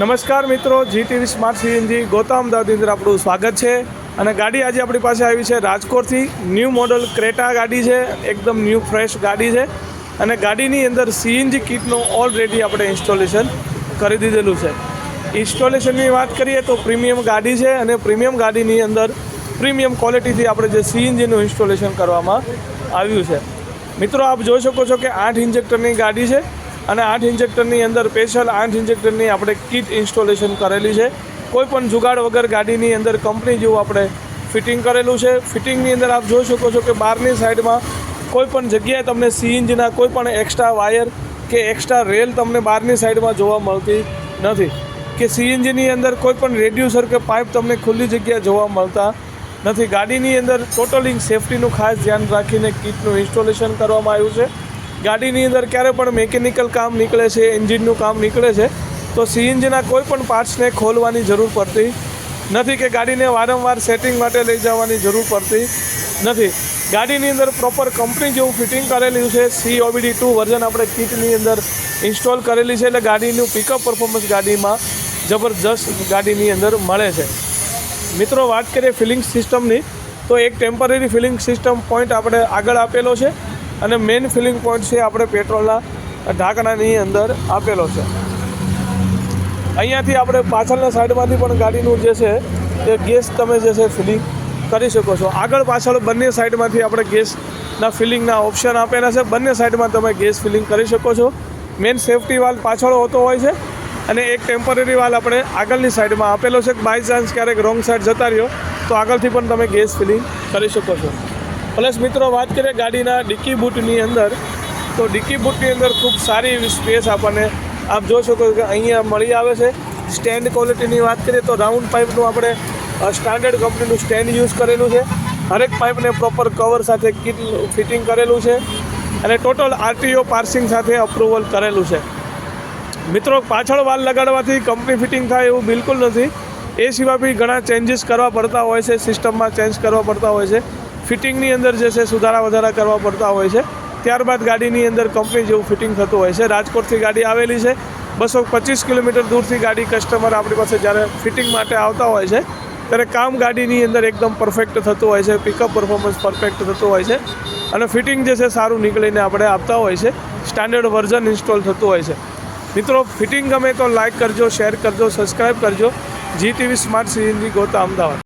નમસ્કાર મિત્રો G TV smart CNG Gota અમદાવાદની અંદર આપણું સ્વાગત છે. અને ગાડી આજે આપણી પાસે આવી છે રાજકોટથી. ન્યૂ મોડલ ક્રેટા ગાડી છે, એકદમ ન્યૂ ફ્રેશ ગાડી છે. અને ગાડીની અંદર સીએનજી કિટનું ઓલરેડી આપણે ઇન્સ્ટોલેશન કરી દીધેલું છે. ઇન્સ્ટોલેશનની વાત કરીએ તો પ્રીમિયમ ગાડી છે અને પ્રીમિયમ ગાડીની અંદર પ્રીમિયમ ક્વોલિટીથી આપણે જે સીએનજીનું ઇન્સ્ટોલેશન કરવામાં આવ્યું છે. મિત્રો, આપ જોઈ શકો છો કે આઠ ઇન્જેક્ટરની ગાડી છે. અને આઠ ઇન્જેક્ટરની અંદર સ્પેશિયલ આઠ ઇન્જેક્ટરની આપણે કીટ ઇન્સ્ટોલેશન કરેલી છે. કોઈ પણ જુગાડ વગર ગાડીની અંદર કંપની જેવું આપણે ફિટિંગ કરેલું છે. ફિટિંગની અંદર આપ જોઈ શકો છો કે બહારની સાઈડમાં કોઈ પણ જગ્યાએ તમને સીએનજીના કોઈ પણ એક્સ્ટ્રા વાયર કે એક્સ્ટ્રા રેલ તમને બહારની સાઈડમાં જોવા મળતી નથી. કે સીએનજીની અંદર કોઈ પણ રેડ્યુસર કે પાઇપ તમને ખુલ્લી જગ્યાએ જોવા મળતા નથી. ગાડીની અંદર ટોટલી સેફટીનું ખાસ ધ્યાન રાખીને કીટનું ઇન્સ્ટોલેશન કરવામાં આવ્યું છે. ગાડીની અંદર ક્યારે પણ મેકેનિકલ કામ નીકળે છે એન્જિનનું કામ નીકળે છે, તો સીએનજીના કોઈ પણ પાર્ટ્સને ખોલવાની જરૂર પડતી નથી કે ગાડીને વારંવાર સેટિંગ માટે લઈ જવાની જરૂર પડતી નથી. ગાડીની અંદર પ્રોપર કંપની જેવું ફિટિંગ કરેલું છે સી ઓબીડી ટુ વર્ઝન આપણે કિટની અંદર ઇન્સ્ટોલ કરેલી છે, એટલે ગાડીનું પિકઅપ પરફોર્મન્સ ગાડીમાં જબરજસ્ત ગાડીની અંદર મળે છે. મિત્રો, વાત કરીએ ફિલિંગ સિસ્ટમની તો એક ટેમ્પરરી ફિલિંગ સિસ્ટમ પોઈન્ટ આપણે આગળ આપેલો છે. અને મેઇન ફિલિંગ પોઈન્ટ છે આપણે પેટ્રોલના ઢાંકણાની અંદર આપેલો છે. અહીંયાથી આપણે પાછળના સાઈડમાંથી પણ ગાડીનું જે છે, એ ગેસ તમે જે છે ફિલિંગ કરી શકો છો. આગળ પાછળ બંને સાઈડમાંથી આપણે ગેસના ફિલિંગના ઓપ્શન આપેલા છે. બંને સાઈડમાં તમે ગેસ ફિલિંગ કરી શકો છો. મેઇન સેફટી વાલ પાછળ હોતો હોય છે અને એક ટેમ્પરરી વાલ આપણે આગળની સાઈડમાં આપેલો છે. બાય ચાન્સ ક્યારેક રોંગ સાઈડ જતા રહ્યો, તો આગળથી પણ તમે ગેસ ફિલિંગ કરી શકો છો. પ્લસ મિત્રો વાત કરીએ ગાડીના ડિક્કી બૂટની અંદર, તો ડિક્કી બૂટની અંદર ખૂબ સારી સ્પેસ આપણને આપ શકો કે અહીંયા મળી આવે છે. સ્ટેન્ડ ક્વોલિટીની વાત કરીએ તો રાઉન્ડ પાઇપનું આપણે સ્ટાન્ડર્ડ કંપનીનું સ્ટેન્ડ યુઝ કરેલું છે. હરેક પાઇપને પ્રોપર કવર સાથે કિટ ફિટિંગ કરેલું છે. અને ટોટલ આરટીઓ પાર્સિંગ સાથે અપ્રુવલ કરેલું છે. મિત્રો પાછળ વાલ લગાડવાથી કંપની ફિટિંગ થાય એવું બિલકુલ નથી. એ સિવાય બી ઘણા ચેન્જીસ કરવા પડતા હોય છે સિસ્ટમમાં ચેન્જ કરવા પડતા હોય છે. ફિટિંગની અંદર જે છે સુધારા વધારા કરવા પડતા હોય છે. ત્યારબાદ ગાડીની અંદર કંપની જેવું ફિટિંગ થતું હોય છે. રાજકોટથી ગાડી આવેલી છે. બસો પચીસ કિલોમીટર દૂરથી ગાડી કસ્ટમર આપણી પાસે જ્યારે ફિટિંગ માટે આવતા હોય છે, ત્યારે કામ ગાડીની અંદર એકદમ પરફેક્ટ થતું હોય છે. પિકઅપ પરફોર્મન્સ પરફેક્ટ થતું હોય છે. અને ફિટિંગ જે છે સારું નીકળીને આપણે આપતા હોય છે. સ્ટાન્ડર્ડ વર્ઝન ઇન્સ્ટોલ થતું હોય છે. મિત્રો, ફિટિંગ ગમે તો લાઇક કરજો શેર કરજો સબસ્ક્રાઈબ કરજો. G TV smart CNG Gota Ahmedabad.